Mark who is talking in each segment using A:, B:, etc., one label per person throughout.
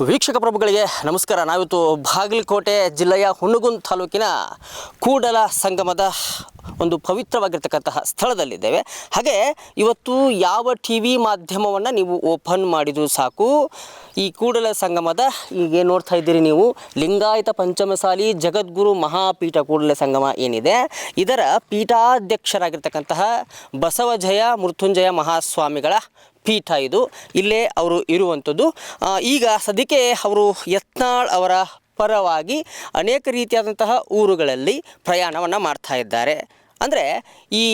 A: ವೀಕ್ಷಕ ಪ್ರಭುಗಳಿಗೆ ನಮಸ್ಕಾರ. ನಾವಿತ್ತು ಬಾಗಲಕೋಟೆ ಜಿಲ್ಲೆಯ ಹುಣಗುಂದ್ ತಾಲೂಕಿನ ಕೂಡಲ ಸಂಗಮದ ಒಂದು ಪವಿತ್ರವಾಗಿರ್ತಕ್ಕಂತಹ ಸ್ಥಳದಲ್ಲಿದ್ದೇವೆ. ಹಾಗೆ ಇವತ್ತು ಯಾವ ಟಿ ವಿ ಮಾಧ್ಯಮವನ್ನು ನೀವು ಓಪನ್ ಮಾಡಿದರೂ ಸಾಕು. ಈ ಕೂಡಲ ಸಂಗಮದ ಈಗ ನೋಡ್ತಾ ಇದ್ದೀರಿ ನೀವು. ಲಿಂಗಾಯತ ಪಂಚಮಸಾಲಿ ಜಗದ್ಗುರು ಮಹಾಪೀಠ ಕೂಡಲ ಸಂಗಮ ಏನಿದೆ. ಇದರ ಪೀಠಾಧ್ಯಕ್ಷರಾಗಿರ್ತಕ್ಕಂತಹ ಬಸವಜಯ ಮೃತ್ಯುಂಜಯ ಮಹಾಸ್ವಾಮಿಗಳ ಪೀಠ ಇದು. ಇಲ್ಲೇ ಅವರು ಇರುವಂಥದ್ದು. ಈಗ ಸದ್ಯಕ್ಕೆ ಅವರು ಯತ್ನಾಳ್ ಅವರ ಪರವಾಗಿ ಅನೇಕ ರೀತಿಯಾದಂತಹ ಊರುಗಳಲ್ಲಿ ಪ್ರಯಾಣವನ್ನು ಮಾಡ್ತಾ ಇದ್ದಾರೆ. ಅಂದರೆ ಈ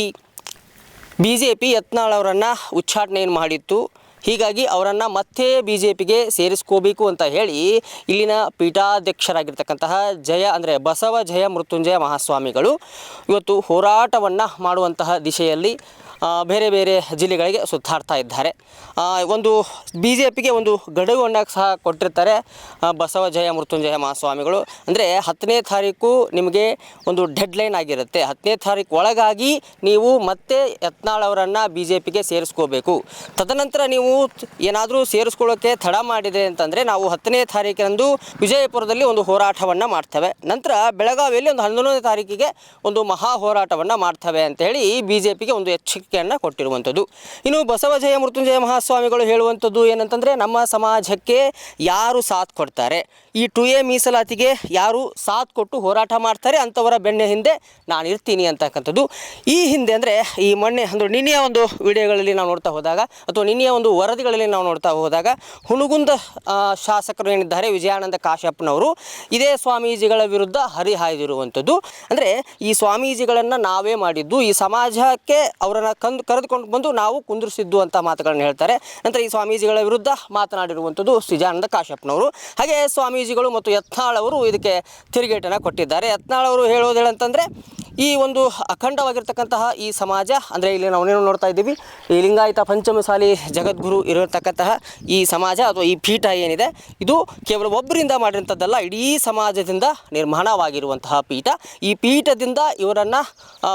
A: ಬಿ ಜೆ ಪಿ ಯತ್ನಾಳ್ ಅವರನ್ನು ಉಚ್ಚಾಟನೆಯನ್ನು ಮಾಡಿತ್ತು. ಹೀಗಾಗಿ ಅವರನ್ನು ಮತ್ತೆ ಬಿ ಜೆ ಪಿಗೆ ಸೇರಿಸ್ಕೋಬೇಕು ಅಂತ ಹೇಳಿ ಇಲ್ಲಿನ ಪೀಠಾಧ್ಯಕ್ಷರಾಗಿರ್ತಕ್ಕಂತಹ ಜಯ ಅಂದರೆ ಬಸವ ಜಯ ಮೃತ್ಯುಂಜಯ ಮಹಾಸ್ವಾಮಿಗಳು ಇವತ್ತು ಹೋರಾಟವನ್ನು ಮಾಡುವಂತಹ ದಿಶೆಯಲ್ಲಿ ಬೇರೆ ಬೇರೆ ಜಿಲ್ಲೆಗಳಿಗೆ ಸುತ್ತಾಡ್ತಾ ಇದ್ದಾರೆ. ಒಂದು ಬಿ ಜೆ ಪಿಗೆ ಒಂದು ಗಡುವನ್ನು ಸಹ ಕೊಟ್ಟಿರ್ತಾರೆ ಬಸವ ಜಯ, ಮೃತ್ಯುಂಜಯ ಮಹಾಸ್ವಾಮಿಗಳು. ಅಂದರೆ ಹತ್ತನೇ ತಾರೀಕು ನಿಮಗೆ ಒಂದು ಡೆಡ್ಲೈನ್ ಆಗಿರುತ್ತೆ. ಹತ್ತನೇ ತಾರೀಕು ಒಳಗಾಗಿ ನೀವು ಮತ್ತೆ ಯತ್ನಾಳ್ ಅವರನ್ನು ಬಿ ಜೆ ಪಿಗೆ ಸೇರಿಸ್ಕೋಬೇಕು. ತದನಂತರ ನೀವು ಏನಾದರೂ ಸೇರಿಸ್ಕೊಳ್ಳೋಕ್ಕೆ ತಡ ಮಾಡಿದೆ ಅಂತಂದರೆ ನಾವು ಹತ್ತನೇ ತಾರೀಕಿನಂದು ವಿಜಯಪುರದಲ್ಲಿ ಒಂದು ಹೋರಾಟವನ್ನು ಮಾಡ್ತೇವೆ. ನಂತರ ಬೆಳಗಾವಿಯಲ್ಲಿ ಒಂದು ಹನ್ನೊಂದನೇ ತಾರೀಕಿಗೆ ಒಂದು ಮಹಾ ಹೋರಾಟವನ್ನು ಮಾಡ್ತೇವೆ ಅಂತ ಹೇಳಿ ಬಿ ಜೆ ಪಿಗೆ ಒಂದು ಎಚ್ಚರಿಕೆಯನ್ನು ಕೊಟ್ಟಿರುವಂಥದ್ದು. ಇನ್ನು ಬಸವಜಯ ಮೃತ್ಯುಂಜಯ ಮಹಾಸ್ವಾಮಿಗಳು ಹೇಳುವಂಥದ್ದು ಏನಂತಂದರೆ, ನಮ್ಮ ಸಮಾಜಕ್ಕೆ ಯಾರು ಸಾಥ್ ಕೊಡ್ತಾರೆ? ಈ ಟು ಎ ಮೀಸಲಾತಿಗೆ ಯಾರು ಸಾಥ್ ಕೊಟ್ಟು ಹೋರಾಟ ಮಾಡ್ತಾರೆ? ಅಂಥವರ ಬೆಣ್ಣೆ ಹಿಂದೆ ನಾನು ಇರ್ತೀನಿ ಅಂತಕ್ಕಂಥದ್ದು. ಈ ಹಿಂದೆ ಅಂದರೆ, ಈ ಮೊನ್ನೆ ಅಂದರೆ ನಿನ್ನೆಯ ಒಂದು ವಿಡಿಯೋಗಳಲ್ಲಿ ನಾವು ನೋಡ್ತಾ ಹೋದಾಗ, ಅಥವಾ ನಿನ್ನೆಯ ಒಂದು ವರದಿಗಳಲ್ಲಿ ನಾವು ನೋಡ್ತಾ ಹೋದಾಗ, ಹುಣಗುಂದ ಶಾಸಕರು ಏನಿದ್ದಾರೆ, ವಿಜಯಾನಂದ ಕಾಶ್ಯಪ್ಪನವರು ಇದೇ ಸ್ವಾಮೀಜಿಗಳ ವಿರುದ್ಧ ಹರಿಹಾಯ್ದಿರುವಂಥದ್ದು. ಅಂದರೆ, ಈ ಸ್ವಾಮೀಜಿಗಳನ್ನು ನಾವೇ ಮಾಡಿದ್ದು, ಈ ಸಮಾಜಕ್ಕೆ ಅವರನ್ನು ಕಂದು ಕರೆದುಕೊಂಡು ಬಂದು ನಾವು ಕುಂದಿರಿಸಿದ್ದು ಅಂತ ಮಾತುಗಳನ್ನು ಹೇಳ್ತಾರೆ. ನಂತರ ಈ ಸ್ವಾಮೀಜಿಗಳ ವಿರುದ್ಧ ಮಾತನಾಡಿರುವಂಥದ್ದು ಶ್ರೀಜಾನಂದ ಕಾಶ್ಯಪ್ನವರು. ಹಾಗೆ ಸ್ವಾಮೀಜಿಗಳು ಮತ್ತು ಯತ್ನಾಳ್ ಅವರು ಇದಕ್ಕೆ ತಿರುಗೇಟನ್ನು ಕೊಟ್ಟಿದ್ದಾರೆ. ಯತ್ನಾಳ್ ಅವರು ಹೇಳೋದು ಹೇಳಂತಂದರೆ ಈ ಒಂದು ಅಖಂಡವಾಗಿರ್ತಕ್ಕಂತಹ ಈ ಸಮಾಜ, ಅಂದರೆ ಇಲ್ಲಿ ನಾವೇನು ನೋಡ್ತಾ ಇದ್ದೀವಿ, ಈ ಲಿಂಗಾಯತ ಪಂಚಮಸಾಲಿ ಜಗದ್ಗುರು ಇರತಕ್ಕಂತಹ ಈ ಸಮಾಜ, ಅಥವಾ ಈ ಪೀಠ ಏನಿದೆ, ಇದು ಕೇವಲ ಒಬ್ಬರಿಂದ ಮಾಡಿರುವಂಥದ್ದಲ್ಲ ಇಡೀ ಸಮಾಜದಿಂದ ನಿರ್ಮಾಣವಾಗಿರುವಂತಹ ಪೀಠ. ಈ ಪೀಠದಿಂದ ಇವರನ್ನು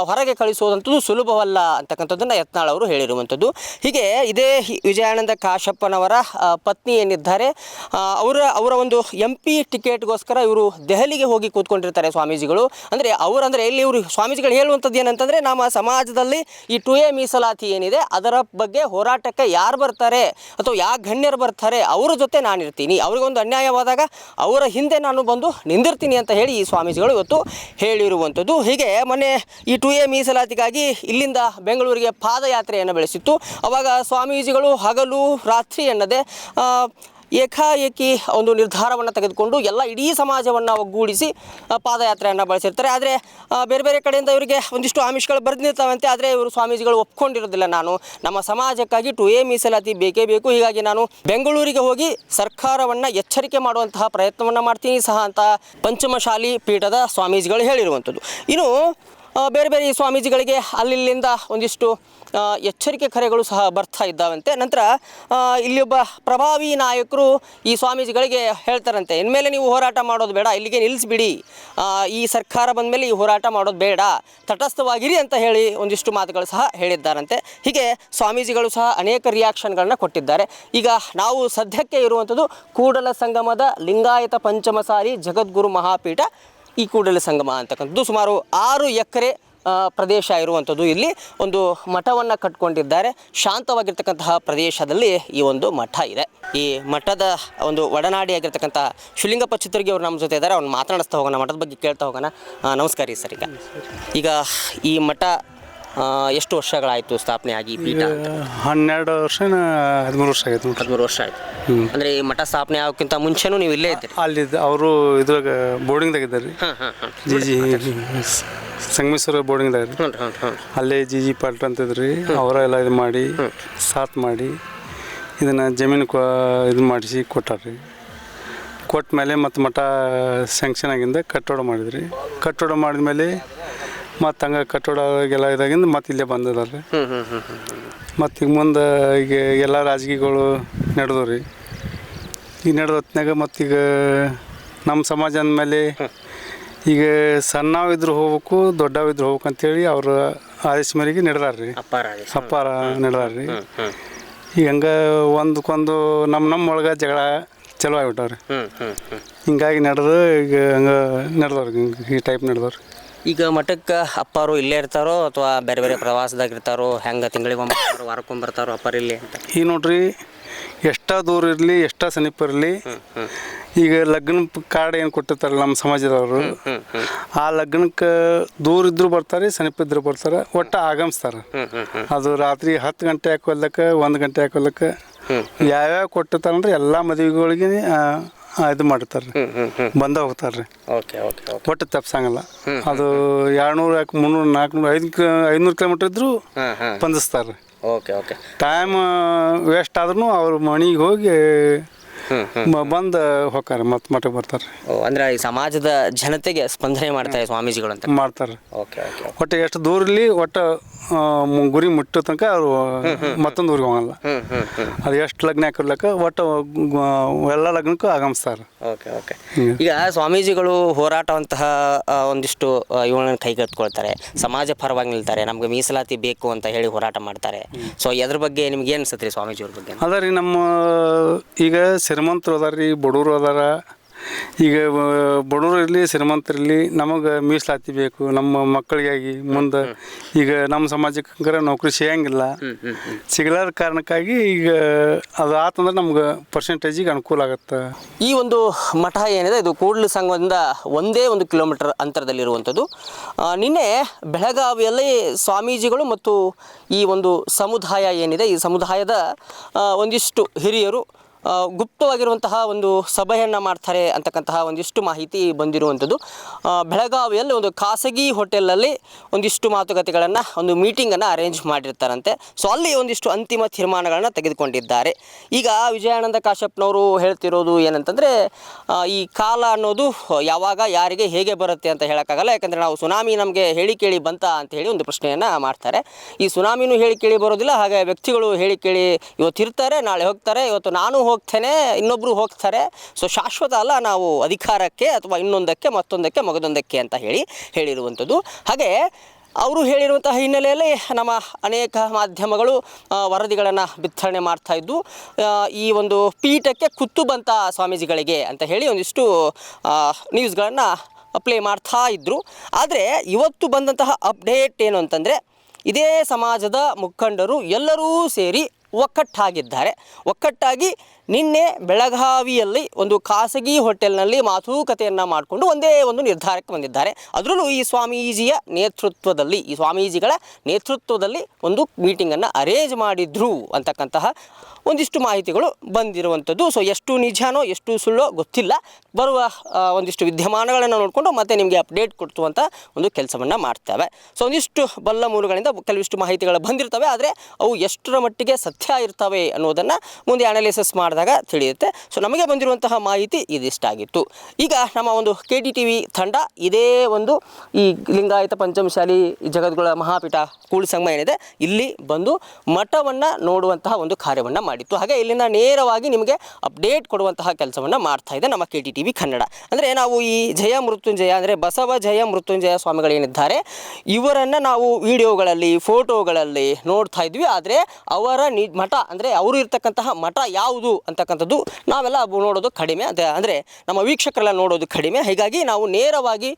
A: ಹೊರಗೆ ಕಳಿಸುವುದಂಥದ್ದು ಸುಲಭವಲ್ಲ ಅಂತಕ್ಕಂಥದ್ದನ್ನು ಯತ್ನಾಳ್ ಅವರು ಹೇಳಿರುವಂಥದ್ದು. ಹೀಗೆ ಇದೇ ವಿಜಯಾನಂದ ಕಾಶಪ್ಪನವರ ಪತ್ನಿ ಏನಿದ್ದಾರೆ ಅವರ ಅವರ ಒಂದು ಎಂ ಪಿ ಟಿಕೆಟ್ಗೋಸ್ಕರ ಇವರು ದೆಹಲಿಗೆ ಹೋಗಿ ಕೂತ್ಕೊಂಡಿರ್ತಾರೆ ಸ್ವಾಮೀಜಿಗಳು. ಅಂದರೆ ಅವರಂದರೆ ಎಲ್ಲಿ ಇವರು ಸ್ವಾಮೀಜಿಗಳು ಹೇಳುವಂಥದ್ದು ಏನಂತಂದರೆ, ನಮ್ಮ ಸಮಾಜದಲ್ಲಿ ಈ ಟು ಎ ಮೀಸಲಾತಿ ಏನಿದೆ, ಅದರ ಬಗ್ಗೆ ಹೋರಾಟಕ್ಕೆ ಯಾರು ಬರ್ತಾರೆ ಅಥವಾ ಯಾವ ಗಣ್ಯರು ಬರ್ತಾರೆ, ಅವರ ಜೊತೆ ನಾನು ಇರ್ತೀನಿ ಅವ್ರಿಗೊಂದು ಅನ್ಯಾಯವಾದಾಗ ಅವರ ಹಿಂದೆ ನಾನು ಬಂದು ನಿಂದಿರ್ತೀನಿ ಅಂತ ಹೇಳಿ ಈ ಸ್ವಾಮೀಜಿಗಳು ಇವತ್ತು ಹೇಳಿರುವಂಥದ್ದು. ಹೀಗೆ ಮೊನ್ನೆ ಈ ಟು ಎ ಮೀಸಲಾತಿಗಾಗಿ ಇಲ್ಲಿಂದ ಬೆಂಗಳೂರಿಗೆ ಪಾದಯಾತ್ರೆಯನ್ನು ಬೆಳೆಸಿತ್ತು. ಅವಾಗ ಸ್ವಾಮೀಜಿಗಳು ಹಗಲು ರಾತ್ರಿ ಎನ್ನದೆ ಏಕಾಏಕಿ ಒಂದು ನಿರ್ಧಾರವನ್ನು ತೆಗೆದುಕೊಂಡು ಎಲ್ಲ ಇಡೀ ಸಮಾಜವನ್ನು ಒಗ್ಗೂಡಿಸಿ ಪಾದಯಾತ್ರೆಯನ್ನು ಬಳಸಿರ್ತಾರೆ. ಆದರೆ ಬೇರೆ ಬೇರೆ ಕಡೆಯಿಂದ ಇವರಿಗೆ ಒಂದಿಷ್ಟು ಆಮಿಷಗಳು ಬರೆದಿರ್ತಾವಂತೆ, ಆದರೆ ಇವರು ಸ್ವಾಮೀಜಿಗಳು ಒಪ್ಕೊಂಡಿರೋದಿಲ್ಲ ನಾನು. ನಮ್ಮ ಸಮಾಜಕ್ಕಾಗಿ ಟು ಎ ಮೀಸಲಾತಿ ಬೇಕೇ ಬೇಕು. ಹೀಗಾಗಿ ನಾನು ಬೆಂಗಳೂರಿಗೆ ಹೋಗಿ ಸರ್ಕಾರವನ್ನು ಎಚ್ಚರಿಕೆ ಮಾಡುವಂತಹ ಪ್ರಯತ್ನವನ್ನು ಮಾಡ್ತೀನಿ. ಸಹ ಅಂತ ಪಂಚಮಶಾಲಿ ಪೀಠದ ಸ್ವಾಮೀಜಿಗಳು ಹೇಳಿರುವಂಥದ್ದು. ಇನ್ನು ಬೇರೆ ಬೇರೆ ಈ ಸ್ವಾಮೀಜಿಗಳಿಗೆ ಅಲ್ಲಿಲ್ಲಿಂದ ಒಂದಿಷ್ಟು ಎಚ್ಚರಿಕೆ ಕರೆಗಳು ಸಹ ಬರ್ತಾ ಇದ್ದಾವಂತೆ. ನಂತರ ಇಲ್ಲಿ ಒಬ್ಬ ಪ್ರಭಾವಿ ನಾಯಕರು ಈ ಸ್ವಾಮೀಜಿಗಳಿಗೆ ಹೇಳ್ತಾರಂತೆ, ಇನ್ಮೇಲೆ ನೀವು ಹೋರಾಟ ಮಾಡೋದು ಬೇಡ, ಇಲ್ಲಿಗೆ ನಿಲ್ಲಿಸ್ಬಿಡಿ ಈ ಸರ್ಕಾರ ಬಂದ ಮೇಲೆ ಈ ಹೋರಾಟ ಮಾಡೋದು ಬೇಡ, ತಟಸ್ಥವಾಗಿರಿ ಅಂತ ಹೇಳಿ ಒಂದಿಷ್ಟು ಮಾತುಗಳು ಸಹ ಹೇಳಿದ್ದಾರಂತೆ. ಹೀಗೆ ಸ್ವಾಮೀಜಿಗಳು ಸಹ ಅನೇಕ ರಿಯಾಕ್ಷನ್ಗಳನ್ನ ಕೊಟ್ಟಿದ್ದಾರೆ. ಈಗ ನಾವು ಸದ್ಯಕ್ಕೆ ಇರುವಂಥದ್ದು ಕೂಡಲ ಸಂಗಮದ ಲಿಂಗಾಯತ ಪಂಚಮಸಾರಿ ಜಗದ್ಗುರು ಮಹಾಪೀಠ ಈ ಕೂಡಲ ಸಂಗಮ ಅಂತಕ್ಕಂಥದ್ದು ಸುಮಾರು ಆರು ಎಕರೆ ಪ್ರದೇಶ ಇರುವಂಥದ್ದು ಇಲ್ಲಿ ಒಂದು ಮಠವನ್ನು ಕಟ್ಕೊಂಡಿದ್ದಾರೆ. ಶಾಂತವಾಗಿರ್ತಕ್ಕಂತಹ ಪ್ರದೇಶದಲ್ಲಿ ಈ ಒಂದು ಮಠ ಇದೆ. ಈ ಮಠದ ಒಂದು ಒಡನಾಡಿಯಾಗಿರ್ತಕ್ಕಂತಹ ಶಿವಲಿಂಗಪ್ಪ ಚಿತ್ರಗಿ ಅವರು ನಮ್ಮ ಜೊತೆ ಇದ್ದಾರೆ. ಅವ್ನು ಮಾತನಾಡಿಸ್ತಾ ಹೋಗೋಣ, ಮಠದ ಬಗ್ಗೆ ಕೇಳ್ತಾ ಹೋಗೋಣ. ನಮಸ್ಕಾರ ಸರ್ ಈಗ. ಈಗ ಈ ಮಠ ಎಷ್ಟು ವರ್ಷಗಳಾಯಿತು ಸ್ಥಾಪನೆ ಆಗಿ ಈ ಪೀಠ? ಅಂತ
B: ಹನ್ನೆರಡು ವರ್ಷ ಹದಿಮೂರು ವರ್ಷ ಆಗೈತೆ ನೋಡ್ರಿ
A: ಹದಿಮೂರು ವರ್ಷ ಆಯಿತು. ಅಂದರೆ ಈ ಮಠ ಸ್ಥಾಪನೆ ಆಗೋಕ್ಕಿಂತ ಮುಂಚೆನೂ ನೀವು ಇಲ್ಲೇ ಇದ್ದೀರಿ?
B: ಅಲ್ಲಿ ಅವರು ಇದ್ರಾಗ ಬೋರ್ಡಿಂಗ್ದಾಗ ಇದ್ದಾರೆ. ರೀ
A: ಹಾಂ ಹಾಂ ಹಾಂ.
B: ಜಿ ಜಿ ಸಂಗಮೇಶ್ವರ ಬೋರ್ಡಿಂಗ್ದಾಗ ರೀ
A: ಹ್ಞೂ ಹ್ಞೂ ಹ್ಞೂ
B: ಅಲ್ಲೇ ಜಿ ಜಿ ಪಾಲ್ಟ್ ಅಂತಿದ್ರಿ ಅವರೆಲ್ಲ ಇದು ಮಾಡಿ ಸಾತ್ ಮಾಡಿ ಇದನ್ನು ಜಮೀನು ಕೊ ಇದು ಮಾಡಿಸಿ ಕೊಟ್ಟಾರ್ರಿ. ಕೊಟ್ಟ ಮೇಲೆ ಮತ್ತು ಮಠ ಸ್ಯಾಂಕ್ಷನ್ ಆಗಿಂದ ಕಟ್ಟೋಡ ಮಾಡಿದ್ರಿ. ಕಟ್ಟೋಡ ಮಾಡಿದ್ಮೇಲೆ ಮತ್ತು ಹಂಗೆ ಕಟ್ಟೋಡಗೆಲ್ಲ ಇದಾಗಿಂದ ಮತ್ತೆ ಇಲ್ಲೇ ಬಂದಿದ್ದಾರೆ
A: ರೀ ಹ್ಞೂ ಹ್ಞೂ ಹ್ಞೂ
B: ಮತ್ತು ಈಗ ಮುಂದೆ ಈಗ ಎಲ್ಲ ರಾಜಕೀಯಗಳು ನಡೆದವು ರೀ ಈಗ ನಡೆದ ಹೊತ್ನ್ಯಾಗ ಮತ್ತೀಗ ನಮ್ಮ ಸಮಾಜ ಅಂದಮೇಲೆ ಈಗ ಸಣ್ಣವಿದ್ರು ಹೋಗ್ಬೇಕು ದೊಡ್ಡವಿದ್ರು ಹೋಗ್ಬೇಕು ಅಂತೇಳಿ ಅವ್ರ ಆದೇಶ ಮೇರೆಗೆ ನಡೆದಾರ್ರಿ ರೀ
A: ಅಪ್ಪಾರ
B: ನಡೆದಾರ್ರಿ ನಡೆದಾರ ರೀ
A: ಹ್ಞೂ
B: ಈಗ ಹಂಗೆ ಒಂದಕ್ಕೊಂದು ನಮ್ಮ ನಮ್ಮ ಒಳಗೆ ಜಗಳ ಚಲೋ ಆಗಿಬಿಟ್ಟವ್ರಿ. ಹಿಂಗಾಗಿ ನಡೆದು ಈಗ ಹಂಗೆ ನಡೆದವ್ರಿ ಈ ಟೈಪ್ ನಡೆದವ್ರಿ.
A: ಈಗ ಮಠಕ್ಕೆ ಅಪ್ಪಾರು ಇಲ್ಲೇ ಇರ್ತಾರೋ ಅಥವಾ ಬೇರೆ ಬೇರೆ ಪ್ರವಾಸದಾಗ ಇರ್ತಾರೋ ಹೆಂಗೆ ತಿಂಗಳಿಗೆ ಒಮ್ಮೆ ಬರ್ತಾರೋ ವಾರಕ್ಕೊಮ್ಮೆ ಬರ್ತಾರೋ ಅಪ್ಪಾರು ಇಲ್ಲಿ ಅಂತ?
B: ಈಗ ನೋಡ್ರಿ ಎಷ್ಟ ದೂರ ಇರಲಿ ಎಷ್ಟ ಸಮೀಪ ಇರಲಿ ಈಗ ಲಗ್ನ ಕಾರ್ಡ್ ಏನು ಕೊಟ್ಟಿರ್ತಾರೆ ನಮ್ಮ ಸಮಾಜದವರು ಆ ಲಗ್ನಕ್ಕೆ ದೂರ ಇದ್ರು ಬರ್ತಾರೆ ಸಮೀಪ ಇದ್ರು ಬರ್ತಾರೆ ಒಟ್ಟು ಆಗಮಿಸ್ತಾರೆ. ಅದು ರಾತ್ರಿ ಹತ್ತು ಗಂಟೆ ಹಾಕೋಲ್ಲಕ್ಕೆ ಒಂದು ಗಂಟೆ ಹಾಕೋಲ್ಲಕ್ಕೆ ಯಾವ್ಯಾವ ಕೊಟ್ಟಿರ್ತಾರಂದ್ರೆ ಎಲ್ಲ ಮದುವೆಗಳಿಗೆ ಇದು ಮಾಡಿರ್ತಾರೆ ಬಂದ ಹೋಗ್ತಾರೆ
A: ಓಕೆ ಓಕೆ ಓಕೆ.
B: ಒಟ್ಟು ತಪ್ಸಂಗಲ್ಲ. ಅದು ಎರಡ್ನೂರು ಯಾಕೆ ಮುನ್ನೂರು ನಾಲ್ಕುನೂರು ಐದು ಐನೂರು ಕಿಲೋಮೀಟ್ರ್ ಇದ್ರು
A: ಹಾಂ ಹಾಂ. Okay okay.
B: ಟೈಮ್ ವೇಸ್ಟ್ ಆದ್ರೂ ಅವ್ರ ಮನೆಗೆ ಹೋಗಿ ಬಂದು ಹೋಗ್ತಾರೆ ಮತ್ತೆ ಮಠಕ್ಕೆ ಬರ್ತಾರೆ.
A: ಓ ಅಂದ್ರೆ ಈ ಸಮಾಜದ ಜನತೆಗೆ ಸ್ಪಂದನೆ ಮಾಡ್ತಾರೆ ಸ್ವಾಮೀಜಿಗಳು ಅಂತ.
B: ಮಾಡ್ತಾರೆ.
A: ಓಕೆ ಓಕೆ
B: ಒಟ್ಟು ಎಷ್ಟು ದೂರ ಇರಲಿ ಒಟ್ಟು ಆ, ಮು- ಗುರಿ ಮುಟ್ಟ ತನಕ ಅವರು ಮತ್ತೊಂದು ಊರಿಗೆ ಹೋಗಲ್ಲ.
A: ಹ್ಮ್ ಹ್ಮ್ ಹ್ಮ್
B: ಅದು ಎಷ್ಟು ಲಗ್ನ ಹಾಕಿರ್ಲಕ್ಕ ಒಟ್ಟು ಗು- ಎಲ್ಲ ಲಗ್ನಕ್ಕೂ ಆಗಮಿಸ್ತಾರೆ.
A: Okay okay. ಈಗ ಸ್ವಾಮೀಜಿಗಳು ಹೋರಾಟವಂತಹ ಆ, ಒಂದಿಷ್ಟು ಇವುಗಳನ್ನ ಕೈಗೆತ್ಕೊಳ್ತಾರೆ ಸಮಾಜ ಪರವಾಗಿ ನಿಲ್ತಾರೆ ನಮ್ಗೆ ಮೀಸಲಾತಿ ಬೇಕು ಅಂತ ಹೇಳಿ ಹೋರಾಟ ಮಾಡ್ತಾರೆ. ಸೊ ಅದ್ರ ಬಗ್ಗೆ ನಿಮ್ಗೆ ಏನು ಅನ್ಸುತ್ತೆ ರೀ ಸ್ವಾಮೀಜಿಯವ್ರ ಬಗ್ಗೆ?
B: ಅದ ರೀ ನಮ್ಮ ಈಗ ಶ್ರೀಮಂತರು ಅದಾರ ರೀ ಬಡವರು ಅದಾರ. ಈಗ ಬಡವರು ಇರಲಿ ಶ್ರೀಮಂತರಿರಲಿ ನಮಗೆ ಮೀಸಲಾತಿ ಬೇಕು ನಮ್ಮ ಮಕ್ಕಳಿಗಾಗಿ ಮುಂದೆ ಈಗ ನಮ್ಮ ಸಮಾಜಕ್ಕೆ ನೌಕರಿ ಸಿಗಂಗಿಲ್ಲ. ಸಿಗಲಾರ ಕಾರಣಕ್ಕಾಗಿ ಈಗ ಅದು ಆತಂದ್ರೆ ನಮ್ಗೆ ಪರ್ಸೆಂಟೇಜಿಗೆ ಅನುಕೂಲ ಆಗುತ್ತೆ.
A: ಈ ಒಂದು ಮಠ ಏನಿದೆ ಇದು ಕೂಡ್ಲು ಸಂಘದಿಂದ ಒಂದೇ ಒಂದು ಕಿಲೋಮೀಟರ್ ಅಂತರದಲ್ಲಿರುವಂಥದ್ದು. ನಿನ್ನೆ ಬೆಳಗಾವಿಯಲ್ಲಿ ಸ್ವಾಮೀಜಿಗಳು ಮತ್ತು ಈ ಒಂದು ಸಮುದಾಯ ಏನಿದೆ ಈ ಸಮುದಾಯದ ಒಂದಿಷ್ಟು ಹಿರಿಯರು ಗುಪ್ತವಾಗಿರುವಂತಹ ಒಂದು ಸಭೆಯನ್ನು ಮಾಡ್ತಾರೆ ಅಂತಕ್ಕಂತಹ ಒಂದಿಷ್ಟು ಮಾಹಿತಿ ಬಂದಿರುವಂಥದ್ದು. ಬೆಳಗಾವಿಯಲ್ಲಿ ಒಂದು ಖಾಸಗಿ ಹೋಟೆಲಲ್ಲಿ ಒಂದಿಷ್ಟು ಮಾತುಕತೆಗಳನ್ನು, ಒಂದು ಮೀಟಿಂಗನ್ನು ಅರೇಂಜ್ ಮಾಡಿರ್ತಾರಂತೆ. ಸೊ ಅಲ್ಲಿ ಒಂದಿಷ್ಟು ಅಂತಿಮ ತೀರ್ಮಾನಗಳನ್ನು ತೆಗೆದುಕೊಂಡಿದ್ದಾರೆ. ಈಗ ವಿಜಯಾನಂದ ಕಾಶ್ಯಪ್ನವರು ಹೇಳ್ತಿರೋದು ಏನಂತಂದರೆ ಈ ಕಾಲ ಅನ್ನೋದು ಯಾವಾಗ, ಯಾರಿಗೆ, ಹೇಗೆ ಬರುತ್ತೆ ಅಂತ ಹೇಳೋಕ್ಕಾಗಲ್ಲ. ಯಾಕಂದರೆ ನಾವು ಸುನಾಮಿ ನಮಗೆ ಹೇಳಿ ಕೇಳಿ ಬಂತ ಅಂತ ಹೇಳಿ ಒಂದು ಪ್ರಶ್ನೆಯನ್ನು ಮಾಡ್ತಾರೆ. ಈ ಸುನಾಮಿನೂ ಹೇಳಿ ಕೇಳಿ ಬರೋದಿಲ್ಲ, ಹಾಗೆ ವ್ಯಕ್ತಿಗಳು ಹೇಳಿ ಕೇಳಿ ಇವತ್ತು ಇರ್ತಾರೆ ನಾಳೆ ಹೋಗ್ತಾರೆ. ಇವತ್ತು ನಾನು ಹೋಗ್ತೇನೆ ಇನ್ನೊಬ್ಬರು ಹೋಗ್ತಾರೆ. ಸೊ ಶಾಶ್ವತ ಅಲ್ಲ, ನಾವು ಅಧಿಕಾರಕ್ಕೆ ಅಥವಾ ಇನ್ನೊಂದಕ್ಕೆ, ಮತ್ತೊಂದಕ್ಕೆ, ಮಗದೊಂದಕ್ಕೆ ಅಂತ ಹೇಳಿ ಹೇಳಿರುವಂಥದ್ದು. ಹಾಗೆ, ಅವರು ಹೇಳಿರುವಂತಹ ಹಿನ್ನೆಲೆಯಲ್ಲಿ ನಮ್ಮ ಅನೇಕ ಮಾಧ್ಯಮಗಳು ವರದಿಗಳನ್ನು ಬಿತ್ತರಣೆ ಮಾಡ್ತಾ ಇದ್ದು ಈ ಒಂದು ಪೀಠಕ್ಕೆ ಕುತ್ತು ಬಂತ ಸ್ವಾಮೀಜಿಗಳಿಗೆ ಅಂತ ಹೇಳಿ ಒಂದಿಷ್ಟು ನ್ಯೂಸ್ಗಳನ್ನು ಅಪ್ಲೈ ಮಾಡ್ತಾ ಇದ್ದರು ಆದರೆ, ಇವತ್ತು ಬಂದಂತಹ ಅಪ್ಡೇಟ್ ಏನು ಅಂತಂದರೆ, ಇದೇ ಸಮಾಜದ ಮುಖಂಡರು ಎಲ್ಲರೂ ಸೇರಿ ಒಕ್ಕಟ್ಟಾಗಿದ್ದಾರೆ. ಒಕ್ಕಟ್ಟಾಗಿ ನಿನ್ನೆ ಬೆಳಗಾವಿಯಲ್ಲಿ ಒಂದು ಖಾಸಗಿ ಹೋಟೆಲ್ನಲ್ಲಿ ಮಾತುಕತೆಯನ್ನು ಮಾಡಿಕೊಂಡು ಒಂದೇ ಒಂದು ನಿರ್ಧಾರಕ್ಕೆ ಬಂದಿದ್ದಾರೆ. ಅದರಲ್ಲೂ ಈ ಸ್ವಾಮೀಜಿಯ ನೇತೃತ್ವದಲ್ಲಿ, ಈ ಸ್ವಾಮೀಜಿಗಳ ನೇತೃತ್ವದಲ್ಲಿ ಒಂದು ಮೀಟಿಂಗನ್ನು ಅರೇಂಜ್ ಮಾಡಿದ್ರು ಅಂತಕ್ಕಂತಹ ಒಂದಿಷ್ಟು ಮಾಹಿತಿಗಳು ಬಂದಿರುವಂಥದ್ದು. ಸೊ, ಎಷ್ಟು ನಿಜಾನೋ, ಎಷ್ಟು ಸುಳ್ಳೋ ಗೊತ್ತಿಲ್ಲ. ಬರುವ ಒಂದಿಷ್ಟು ವಿದ್ಯಮಾನಗಳನ್ನು ನೋಡಿಕೊಂಡು ಮತ್ತೆ ನಿಮಗೆ ಅಪ್ಡೇಟ್ ಕೊಡ್ತುವಂಥ ಒಂದು ಕೆಲಸವನ್ನು ಮಾಡ್ತೇವೆ. ಸೊ, ಒಂದಿಷ್ಟು ಬಲ್ಲ ಮೂಲಗಳಿಂದ ಕೆಲವಿಷ್ಟು ಮಾಹಿತಿಗಳು ಬಂದಿರ್ತವೆ. ಆದರೆ ಅವು ಎಷ್ಟರ ಮಟ್ಟಿಗೆ ಸತ್ಯ ಇರ್ತವೆ ಅನ್ನೋದನ್ನು ಮುಂದೆ ಅನಾಲಿಸಿಸ್ ಮಾಡಿದಾಗ ತಿಳಿಯುತ್ತೆ. ಸೊ ನಮಗೆ ಬಂದಿರುವಂತಹ ಮಾಹಿತಿ ಇದಿಷ್ಟಾಗಿತ್ತು ಈಗ ನಮ್ಮ ಒಂದು ಕೆ ಟಿ ಟಿ ವಿ ತಂಡ ಇದೇ ಒಂದು ಈ ಲಿಂಗಾಯತ ಪಂಚಮಶಾಲಿ ಜಗದ್ಗುಳ ಮಹಾಪೀಠ ಕೂಳಿ ಸಂಗಮ ಏನಿದೆ, ಇಲ್ಲಿ ಬಂದು ಮಠವನ್ನು ನೋಡುವಂತಹ ಒಂದು ಕಾರ್ಯವನ್ನು ಮಾಡಿತ್ತು. ಹಾಗೆ ಇಲ್ಲಿಂದ ನೇರವಾಗಿ ನಿಮಗೆ ಅಪ್ಡೇಟ್ ಕೊಡುವಂತಹ ಕೆಲಸವನ್ನು ಮಾಡ್ತಾ ಇದೆ ನಮ್ಮ K T T V Kannada. ಅಂದರೆ ನಾವು ಈ ಜಯ ಮೃತ್ಯುಂಜಯ ಅಂದರೆ ಬಸವ ಜಯ ಮೃತ್ಯುಂಜಯ ಸ್ವಾಮಿಗಳೇನಿದ್ದಾರೆ ಇವರನ್ನು ನಾವು ವಿಡಿಯೋಗಳಲ್ಲಿ ಫೋಟೋಗಳಲ್ಲಿ ನೋಡ್ತಾ ಇದ್ವಿ. ಆದರೆ ಅವರ ನಿ ಮಠ ಅಂದರೆ ಅವರು ಇರ್ತಕ್ಕಂತಹ ಮಠ ಯಾವುದು ಅಂತಕ್ಕಂಥದ್ದು ನಾವೆಲ್ಲ ನೋಡೋದು ಕಡಿಮೆ. ಅದೇ ಅಂದರೆ ನಮ್ಮ ವೀಕ್ಷಕರೆಲ್ಲ ನೋಡೋದು ಕಡಿಮೆ. ಹೀಗಾಗಿ ನಾವು ನೇರವಾಗಿ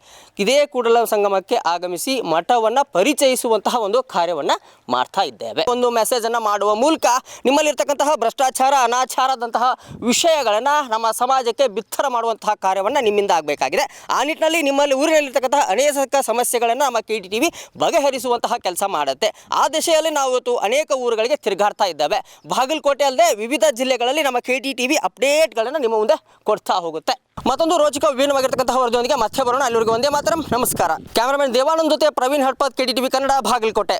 A: ಇದೇ ಕೂಡಲ ಸಂಗಮಕ್ಕೆ ಆಗಮಿಸಿ ಮಠವನ್ನು ಪರಿಚಯಿಸುವಂತಹ ಒಂದು ಕಾರ್ಯವನ್ನು ಮಾಡ್ತಾ ಇದ್ದೇವೆ. ಒಂದು ಮೆಸೇಜನ್ನು ಮಾಡುವ ಮೂಲಕ ನಿಮ್ಮಲ್ಲಿರ್ತಕ್ಕಂತಹ ಭ್ರಷ್ಟಾಚಾರ, ಅನಾಚಾರದಂತಹ ವಿಷಯಗಳನ್ನು ನಮ್ಮ ಸಮಾಜಕ್ಕೆ ಬಿತ್ತರ ಮಾಡುವಂತಹ ಕಾರ್ಯವನ್ನು ನಿಮ್ಮಿಂದ ಆಗಬೇಕಾಗಿದೆ. ಆ ನಿಟ್ಟಿನಲ್ಲಿ ನಿಮ್ಮಲ್ಲಿ ಊರಿನಲ್ಲಿರ್ತಕ್ಕಂತಹ ಅನೇಕ ಸಮಸ್ಯೆಗಳನ್ನು ನಮ್ಮ ಕೆ ಟಿ ಬಗೆಹರಿಸುವಂತಹ ಕೆಲಸ ಮಾಡುತ್ತೆ. ಆ ದಿಶೆಯಲ್ಲಿ ನಾವು ಇವತ್ತು ಅನೇಕ ಊರುಗಳಿಗೆ ತಿರುಗಾಡ್ತಾ ಇದ್ದೇವೆ. ಬಾಗಲಕೋಟೆ ಅಲ್ಲದೆ ವಿವಿಧ ಜಿಲ್ಲೆಗಳಲ್ಲಿ ನಮ್ಮ ಕೆ ಟಿ ಟಿ ವಿ ಅಪ್ಡೇಟ್ಗಳನ್ನು ನಿಮ್ಮ ಮುಂದೆ ಕೊಡ್ತಾ ಹೋಗುತ್ತೆ. ಮತ್ತೊಂದು ರೋಚಕ ವಿಭಿನ್ನವಾಗಿರ್ತಕ್ಕಂತಹ ವರದಿಯೊಂದಿಗೆ ಮತ್ತೆ ಬರೋಣ. ಅಲ್ಲಿವರೆಗೂ ಒಂದೇ ಮಾತ್ರ. ನಮಸ್ಕಾರ. ಕ್ಯಾಮರಾಮನ್ ದೇವಾನಂದ್ ಜೊತೆ Praveen Hadpat K T T V Kannada, Bagalkot.